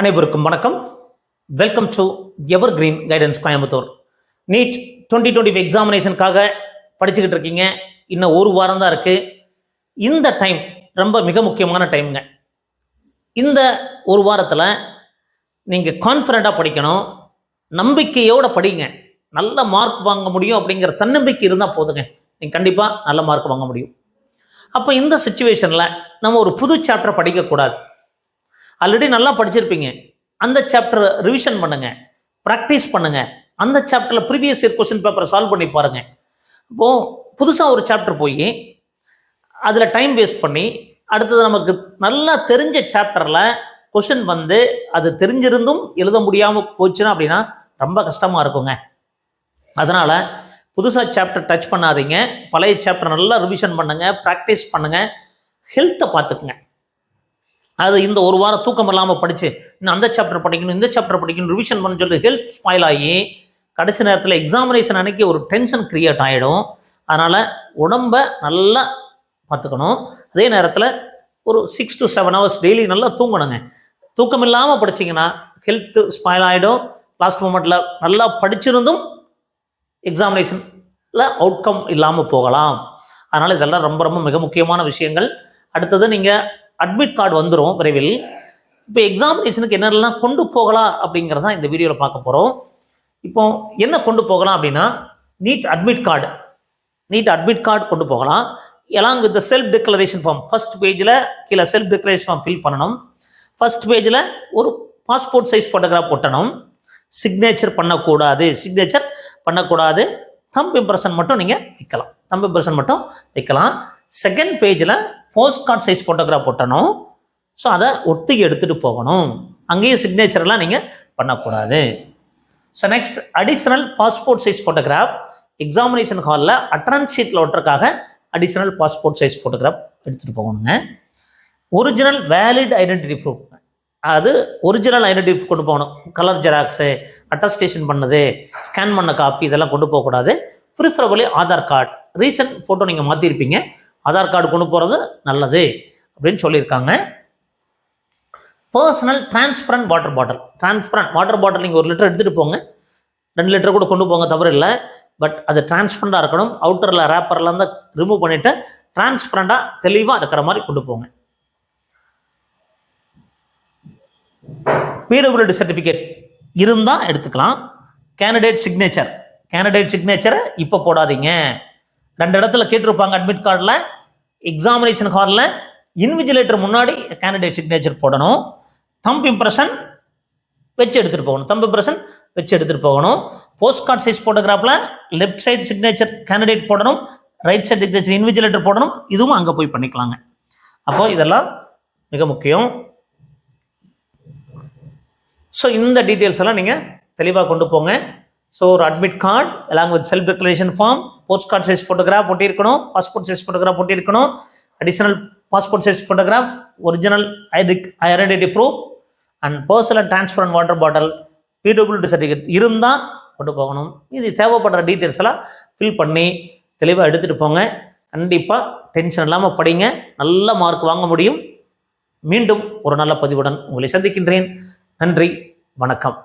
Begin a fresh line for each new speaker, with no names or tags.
அனைவருக்கும் வணக்கம். Welcome to evergreen guidance Coimbatore NEET twenty twenty எக்ஸாமினேஷனுக்காக படிச்சுக்கிட்டு இருக்கீங்க. இன்னும் ஒரு வாரம் தான் இருக்குது இந்த டைம் ரொம்ப மிக முக்கியமான டைம்ங்க இந்த ஒரு வாரத்தில் நீங்கள் கான்ஃபிடண்ட்டாக படிக்கணும். நம்பிக்கையோட படிங்க. நல்ல மார்க் வாங்க முடியும் அப்படிங்கிற தன்னம்பிக்கை இருந்தால் போதுங்க. நீங்கள் கண்டிப்பாக நல்ல மார்க் வாங்க முடியும். அப்போ இந்த சுச்சுவேஷனில் நம்ம ஒரு புது சாப்டர் படிக்கக்கூடாது. ஆல்ரெடி நல்லா படிச்சிருப்பீங்க. அந்த சாப்டர் ரிவிஷன் பண்ணுங்க. ப்ராக்டிஸ் பண்ணுங்க. அந்த சாப்டரில் ப்ரீவியஸ் இயர் கொஸ்டின் பேப்பரை சால்வ் பண்ணி பாருங்க. இப்போ புதுசாக ஒரு சாப்டர் போய் அதில் டைம் வேஸ்ட் பண்ணி அடுத்தது நமக்கு நல்லா தெரிஞ்ச சாப்டரில் கொஷின் வந்து அது தெரிஞ்சிருந்தும் எழுத முடியாமல் போச்சுன்னா அப்படின்னா ரொம்ப கஷ்டமாக இருக்குங்க. அதனால் புதுசாக சாப்டர் டச் பண்ணாதீங்க. பழைய சாப்டர் நல்லா ரிவிஷன் பண்ணுங்கள் ப்ராக்டிஸ் பண்ணுங்கள் ஹெல்த்தை பார்த்துக்குங்க. அது இந்த ஒரு வாரம் தூக்கம் இல்லாமல் படித்து இன்னும் அந்த சாப்டர் படிக்கணும் இந்த சாப்டர் படிக்கணும் ரிவிஷன் பண்ண சொல்லி ஹெல்த் ஸ்பாயில் ஆகி கடைசி நேரத்தில் எக்ஸாமினேஷன் அன்னைக்கு ஒரு டென்ஷன் க்ரியேட் ஆகிடும் அதனால் உடம்ப நல்லா பார்த்துக்கணும். அதே நேரத்தில் ஒரு six to seven hours daily நல்லா தூங்கணுங்க. தூக்கம் இல்லாமல் படிச்சீங்கன்னா ஹெல்த் ஸ்பாயில் ஆகிடும் லாஸ்ட் மூமெண்ட்டில் நல்லா படிச்சிருந்தும் எக்ஸாமினேஷனில் அவுட்கம் இல்லாமல் போகலாம். அதனால் இதெல்லாம் ரொம்ப ரொம்ப மிக முக்கியமான விஷயங்கள். அடுத்தது நீங்கள் அட்மிட் கார்டு வந்துடும் விரைவில். இப்போ எக்ஸாமினேஷனுக்கு என்னெல்லாம் கொண்டு போகலாம் அப்படிங்கிறத இந்த வீடியோவில் பார்க்க போகிறோம் இப்போ என்ன கொண்டு போகலாம் அப்படின்னா NEET admit card NEET admit card கொண்டு போகலாம். Along with self declaration form first பேஜில் கீழே செல்ஃப் டிக்ளரேஷன் ஃபார்ம் ஃபில் பண்ணணும். ஃபர்ஸ்ட் பேஜில் ஒரு பாஸ்போர்ட் சைஸ் ஃபோட்டோகிராஃப் ஒட்டணும். சிக்னேச்சர் பண்ணக்கூடாது. சிக்னேச்சர் பண்ணக்கூடாது. தம்ப் இம்ப்ரெஷன் மட்டும் நீங்கள் வைக்கலாம். தம்ப் இம்ப்ரெஷன் மட்டும் வைக்கலாம். செகண்ட் பேஜில் போஸ்ட் கார்டு சைஸ் ஃபோட்டோகிராஃப் ஒட்டணும் ஸோ அதை ஒட்டி எடுத்துகிட்டு போகணும். அங்கேயும் சிக்னேச்சர்லாம் நீங்கள் பண்ணக்கூடாது. So next additional passport size photograph examination ஹாலில் அட்டனன்ஸ் ஷீட்டில் ஒட்டுறக்காக அடிஷ்னல் பாஸ்போர்ட் சைஸ் ஃபோட்டோகிராஃப் எடுத்துகிட்டு போகணுங்க. ஒரிஜினல் வேலிட் ஐடென்டிட்டி ப்ரூஃப் அது ஒரிஜினல் ஐடென்டிட்டி கொண்டு போகணும். கலர் ஜெராக்ஸு அட்டஸ்டேஷன் பண்ணது ஸ்கேன் பண்ண காப்பி இதெல்லாம் கொண்டு போகக்கூடாது. Preferably Aadhaar card recent photo நீங்கள் மாற்றிருப்பீங்க ஆதார் கார்டு கொண்டு போகிறது நல்லது அப்படின்னு சொல்லியிருக்காங்க. Personal transparent water bottle transparent water bottle நீங்கள் ஒரு லிட்டர் எடுத்துகிட்டு போங்க. ரெண்டு லிட்டர் கூட கொண்டு போங்க தவறு இல்லை. பட் அது டிரான்ஸ்பரண்டாக இருக்கணும். அவுட்டரில் ரேப்பரில் இருந்து ரிமூவ் பண்ணிவிட்டு டிரான்ஸ்பரண்டாக தெளிவாக இருக்கிற மாதிரி கொண்டு போங்க. பிடபிள்யூடி சர்டிஃபிகேட் இருந்தால் எடுத்துக்கலாம். கேண்டிடேட் சிக்னேச்சர் கேண்டிடேட் சிக்னேச்சரை இப்போ போடாதீங்க. ரெண்டு இடத்துல கேட்டிருப்பாங்க அட்மிட் கார்டில் எக்ஸாமினேஷன் ஹாலில் இன்விஜிலேட்டர் முன்னாடி கேண்டிடேட் சிக்னேச்சர் போடணும். தம்ப் இம்ப்ரெஷன் வச்சு எடுத்துகிட்டு போகணும். தம்ப் இம்ப்ரெஷன் வச்சு எடுத்துகிட்டு போகணும். போஸ்ட் கார்ட் சைஸ் ஃபோட்டோகிராஃபில் லெஃப்ட் சைட் சிக்னேச்சர் கேண்டிடேட் போடணும். ரைட் சைடு சிக்னேச்சர் இன்விஜிலேட்டர் போடணும். இதுவும் அங்கே போய் பண்ணிக்கலாங்க. அப்போ இதெல்லாம் மிக முக்கியம். ஸோ இந்த டீட்டெயில்ஸ் எல்லாம் நீங்கள் தெளிவாக கொண்டு போங்க. ஸோ ஒரு admit card along with self declaration form post card size photograph ஒட்டியிருக்கணும். Passport size photograph ஒட்டியிருக்கணும் additional passport size photograph original identity proof and personal transparent water bottle PWD certificate இருந்தால் கொண்டு போகணும். இது தேவைப்படுற டீட்டெயில்ஸ் எல்லாம் ஃபில் பண்ணி தெளிவாக எடுத்துகிட்டு போங்க. கண்டிப்பாக டென்ஷன் இல்லாமல் படிங்க. நல்ல மார்க் வாங்க முடியும். மீண்டும் ஒரு நல்ல பதிவுடன் உங்களை சந்திக்கின்றேன். நன்றி வணக்கம்.